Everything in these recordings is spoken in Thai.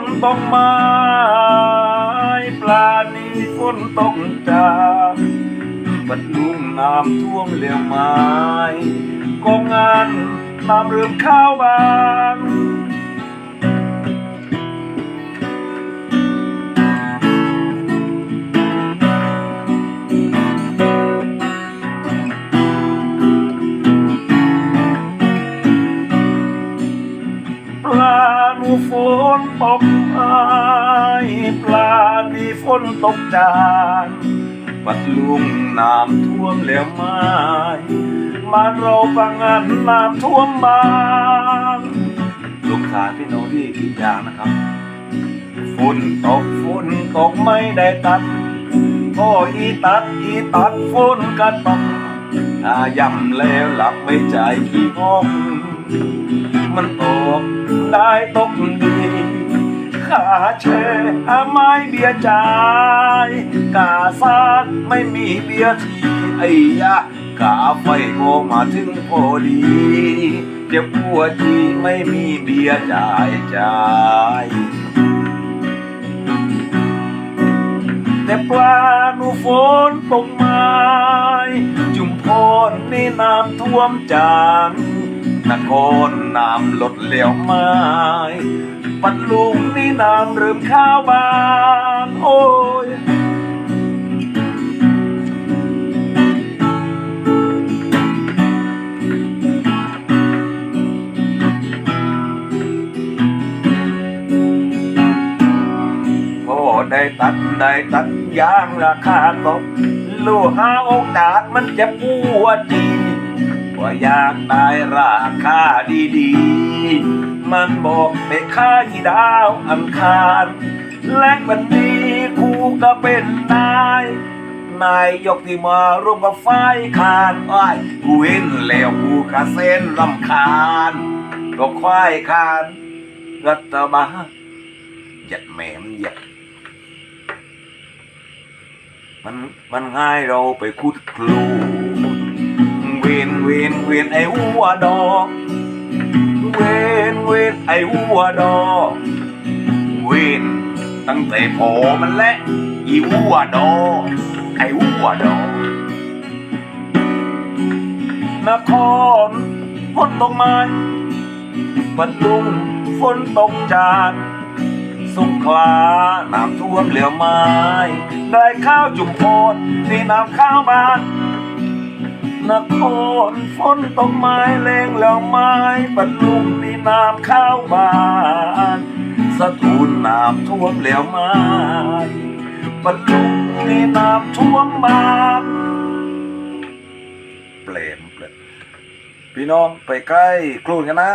นตกมาปลานีฝนตกจากบัดลุน้ำท่วมเหลวไม้กองงานน้ำเริ่มข้าวบาง ปลาดีฝนตกจานปัดลุงน้ำท่วมแล้วไม้มานเราปังงานน้ำท่วมบานลูกค้าพี่น้องที่กินยางนะครับฝนตกฝนตกไม่ได้ตัดโอ้อีตัดอีตัดฝนก็ตกถ้าย่ำแล้วหลับไม่ใจขี้งงมันตกได้ตกดีาแช่ไม้เบียร์จ่ายกาซาดไม่มีเบียร์ทีไอ้ยะกาไฟโกมาถึงพอดีเจ็บปวดทีไม่มีเบียร์จ่ายจ่ายแต่ปลาหนูฝนตกไม้จุ่มพรนี่น้ำท่วมจาง นครน้ำลดเหลวไม้ปัดลุงนี่น้ำเริ่มข้าวบานโอ้ยพอได้ตัดได้ตัดยางราคาตกลูกหาโอกาสมันจะปวดดี ว่าอยากได้ราคาดีๆ มันบอกไปค่าที่ดาวอังคาร และวันนี้กูก็เป็นนายนายยกที่มาร่วมกับฝ่ายคานอ้ายกูเห็นแล้วกูกระเซ็นลำคาญก็ควายคานรัฐบาหยัดแหมมหยัดมันมันง่ายเราไปคุดคลู นเวนไอ้หัวดอกเวนเวนไอ้หัวดอกเวนตั้งแต่พอมันและอีหัวดอกไอ้หัวดอกนครฝนตกไม้ปัดลุงฝนตกจานสงขลาน้ำท่วมเหลวไม้ ได้ข้าวจุ่มโพดนี่น้ำข้าวบาน นครฝนตกไม้แรงแล้วไม้บรรลุงนี่น้ำข้าวบานสตูลน้ำท่วมเหลวไม้บรรลุงนี่น้ำท่วมบานเปลมเปลมพี่น้องไปใกล้ครูนกันนะ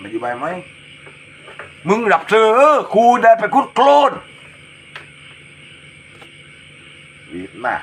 มาอยู่ใบไหมมึงหลับเธอครูได้ไปคุดโคลนวีดหน้า